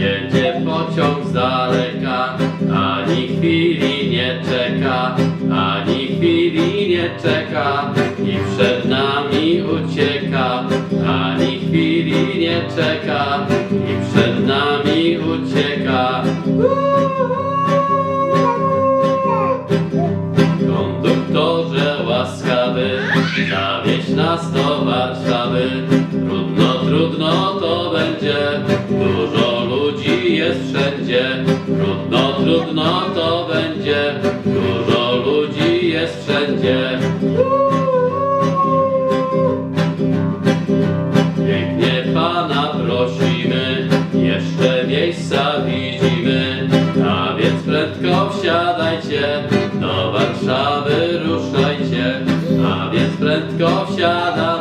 z daleka, ani chwili nie czeka, ani chwili nie czeka i przed nami ucieka, ani chwili nie czeka i przed nami ucieka. Konduktorze łaskawy, zawieź nas do Warszawy. Trudno, trudno to będzie, dużo jest wszędzie. Trudno, trudno to będzie, dużo ludzi jest wszędzie. Pięknie Pana prosimy, jeszcze miejsca widzimy, a więc prędko wsiadajcie, do Warszawy ruszajcie, a więc prędko wsiadajcie.